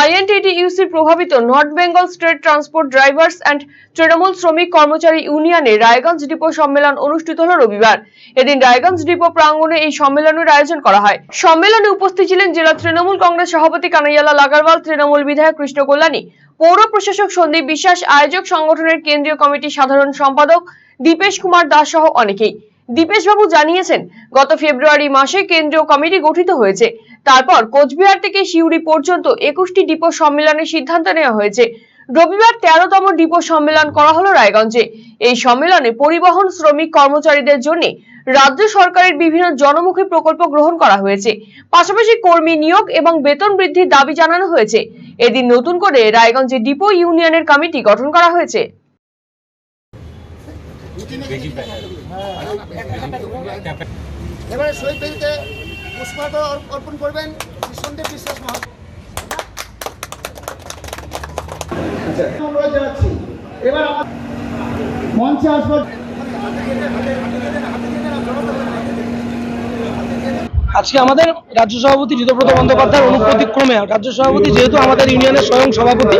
INTTUC প্রভাবিত north Bengal state transport drivers and Trinamool শ্রমিক কর্মচারী ইউনিয়নে রায়গঞ্জ ডিপো সম্মেলন অনুষ্ঠিত হল রবিবার। এদিন রায়গঞ্জ ডিপো প্রাঙ্গণে এই সম্মেলনের আয়োজন করা হয়। সম্মেলনে উপস্থিত ছিলেন জেলা তৃণমূল কংগ্রেস সভাপতি কানাইয়ালাল আগারওয়াল, তৃণমূল বিধায়ক কৃষ্ণ কল্যাণী, পৌর প্রশাসক সন্দীপ বিশ্বাস, আয়োজক সংগঠনের কেন্দ্রীয় কমিটির সাধারণ সম্পাদক দীপেশ কুমার দাস সহ অনেকেই। দীপেশবাবু জানিয়েছেন, গত ফেব্রুয়ারি মাসে কেন্দ্রীয় কমিটি গঠিত হয়েছে। তারপর কোচবিহার থেকে সিউড়ি পর্যন্ত একুশটি ডিপো সম্মেলনের সিদ্ধান্ত নেওয়া হয়েছে। রবিবার তেরোতম ডিপো সম্মেলন করা হলো রায়গঞ্জে। এই সম্মেলনে পরিবহন, শ্রমিক, কর্মচারীদের জন্য রাজ্য সরকারের বিভিন্ন জনমুখী প্রকল্প গ্রহণ করা হয়েছে। পাশাপাশি কর্মী নিয়োগ এবং বেতন বৃদ্ধির দাবি জানানো হয়েছে। এদিন নতুন করে রায়গঞ্জে ডিপো ইউনিয়নের কমিটি গঠন করা হয়েছে। এবারে পুষ্পার্ঘ অর্পণ করবেন কৃষ্ণদেব বিশ্বাস মহাশয় অনুরোধ জানাচ্ছি এবার আমার মঞ্চে আসবার আজকে আমাদের রাজ্য সভাপতি ঋতব্রত বন্দ্যোপাধ্যায়ের অনুপ্রতিক্রমে রাজ্য সভাপতি যেহেতু আমাদের ইউনিয়নের স্বয়ং সভাপতি,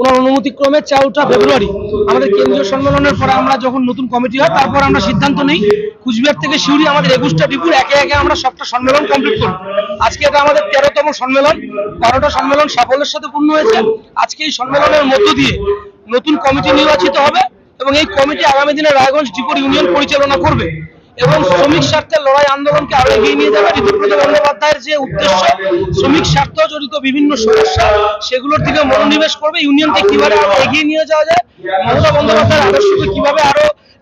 ওনার অনুমতিক্রমে চৌঠা ফেব্রুয়ারি আমাদের কেন্দ্রীয় সম্মেলনের পরে আমরা যখন নতুন কমিটি হয়, তারপর আমরা সিদ্ধান্ত নেই। কুচবিহার থেকে শিউরি আমাদের একুশটা ডিপুর, একে একে আমরা সবটা সম্মেলন কমপ্লিট করব। আজকে এটা আমাদের তেরোতম সম্মেলন, বারোটা সম্মেলন সাফল্যের সাথে পূর্ণ হয়েছে। আজকে এই সম্মেলনের মধ্য দিয়ে নতুন কমিটি নির্বাচিত হবে এবং এই কমিটি আগামী দিনে রায়গঞ্জ ডিপুর ইউনিয়ন পরিচালনা করবে। এবং শ্রমিক স্বার্থের লড়াই আন্দোলনকে আরও এগিয়ে নিয়ে যাবে। ঋতুব্রত বন্দ্যোপাধ্যায়ের যে উদ্দেশ্য শ্রমিক স্বার্থ জড়িত বিভিন্ন সমস্যা সেগুলোর দিকে মনোনিবেশ করবে। ইউনিয়নকে কীভাবে এগিয়ে নিয়ে যাওয়া যায় মমতা বন্দ্যোপাধ্যায়ের আদর্শকে কীভাবে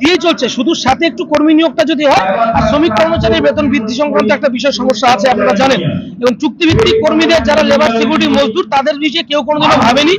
দিয়ে চলছে। শুধু সাথে একটু কর্মী নিয়োগটা যদি হয়, আর শ্রমিক কর্মচারী বেতন বৃদ্ধি সংক্রান্ত একটা বিষয় সমস্যা আছে, আপনারা জানেন। এবং চুক্তিভিত্তিক কর্মীদের যারা লেবার সিকিউরিটি মজদুর, তাদের বিষয়ে কেউ কোনোদিনও ভাবেনি।